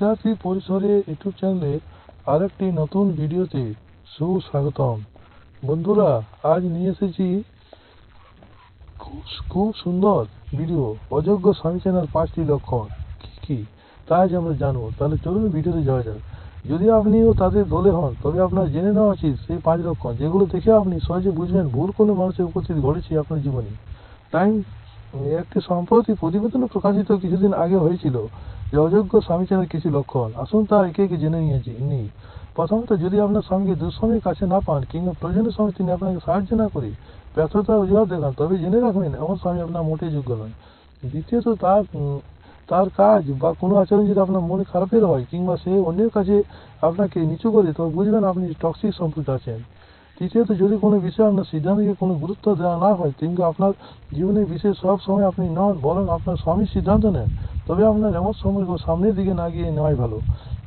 বিদ্যার্থী পরিসরে ইউটিউব চ্যানেলে আরেকটি নতুন ভিডিওতে সুস্বাগতম। বন্ধুরা, আজ নিয়ে এসেছি খুব সুন্দর ভিডিও। অযোগ্য স্বামী চেনার পাঁচটি লক্ষণ কি কি? তা আজ আমরা জানব। তাহলে চলুন ভিডিওতে যাওয়া যাক। যদি আপনিও তাদের দলে হন, তবে আপনার জেনে নেওয়া উচিত সেই পাঁচ লক্ষণ, যেগুলো দেখে আপনি সহজে বুঝবেন ভুল কোনো মানুষের উপস্থিত ঘটেছে আপনার জীবনে। টাইম একটি সম্প্রতি প্রতিবেদনে প্রকাশিত কিছুদিন আগে হয়েছিল যে অযোগ্য স্বামী কিছু লক্ষণ। আসুন তা একে একে জেনে নিয়েছি নিই প্রথমত, যদি আপনার স্বামীকে দুঃসময়ের কাছে না পান কিংবা প্রয়োজনের সময় তিনি আপনাকে সাহায্য না করে ব্যর্থতা অজুহাত দেখান। তবে জেনে রাখবেন, এমন স্বামী আপনার মোটেই যোগ্য নয়। দ্বিতীয়ত, তার তার কাজ বা কোনো আচরণ যদি আপনার মনে খারাপের হয় কিংবা সে অন্যের কাছে আপনাকে নিচু করে, তবে বুঝবেন আপনি টক্সিক সম্পর্কে আছেন। তৃতীয়ত, যদি কোনো বিষয়ে আপনার সিদ্ধান্তকে কোনো গুরুত্ব দেওয়া না হয়, কিন্তু আপনার জীবনের বিষয়ে সব সময় আপনি নন, বরং আপনার স্বামী সিদ্ধান্ত নেন, তবে আপনার এমন সম্পর্ক সামনের দিকে না গিয়ে নেওয়াই ভালো।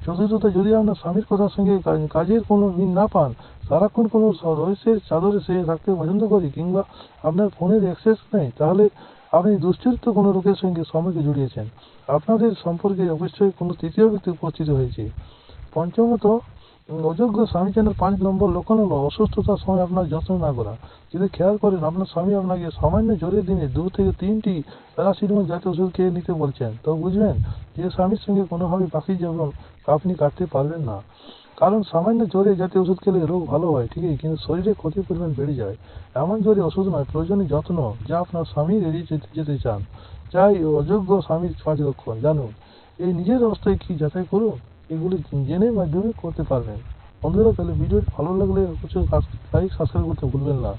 চতুর্থত, যদি আপনার স্বামীর কথার সঙ্গে কাজের কোনো মিল না পান, সারাক্ষণ কোনো রহস্যের চাদরে সে থাকতে পছন্দ করি, কিংবা আপনার ফোনের অ্যাক্সেস নেই, তাহলে আপনি দুশ্চরিত্র কোনো লোকের সঙ্গে সম্পর্কে জড়িয়েছেন। আপনাদের সম্পর্কে অবশ্যই কোনো তৃতীয় ব্যক্তি উপস্থিত হয়েছে। পঞ্চমত অযোগ্য স্বামী চেনার পাঁচ নম্বর লক্ষণ হলো অসুস্থতার সময় আপনার যত্ন না করা। যদি খেয়াল করেন, আপনার স্বামী আপনাকে সামান্য জ্বরের দিনে দু থেকে তিনটি প্যারাসিটামল জাতীয় ওষুধ খেয়ে নিতে বলছেন। তো বুঝবেন যে স্বামীর সঙ্গে কোনোভাবে পাখি যেমন আপনি কাটতে পারবেন না। কারণ সামান্য জ্বরে জাতীয় ওষুধ খেলে রোগ ভালো হয়, ঠিকই, কিন্তু শরীরে ক্ষতির পরিমাণ বেড়ে যায়। এমন জ্বরে ওষুধ নয়, প্রয়োজনীয় যত্ন যা আপনার স্বামী এড়িয়ে যেতে চান। চাই অযোগ্য স্বামীর পাঁচ লক্ষণ। জানুন, এই নিজের অবস্থায় কি যাচাই করুন? এগুলি জেনে মাধ্যমে করতে পারবেন। বন্ধুরা, তাহলে ভিডিওটি ভালো লাগলে অবশ্যই লাইক সাবস্ক্রাইব করতে ভুলবেন না।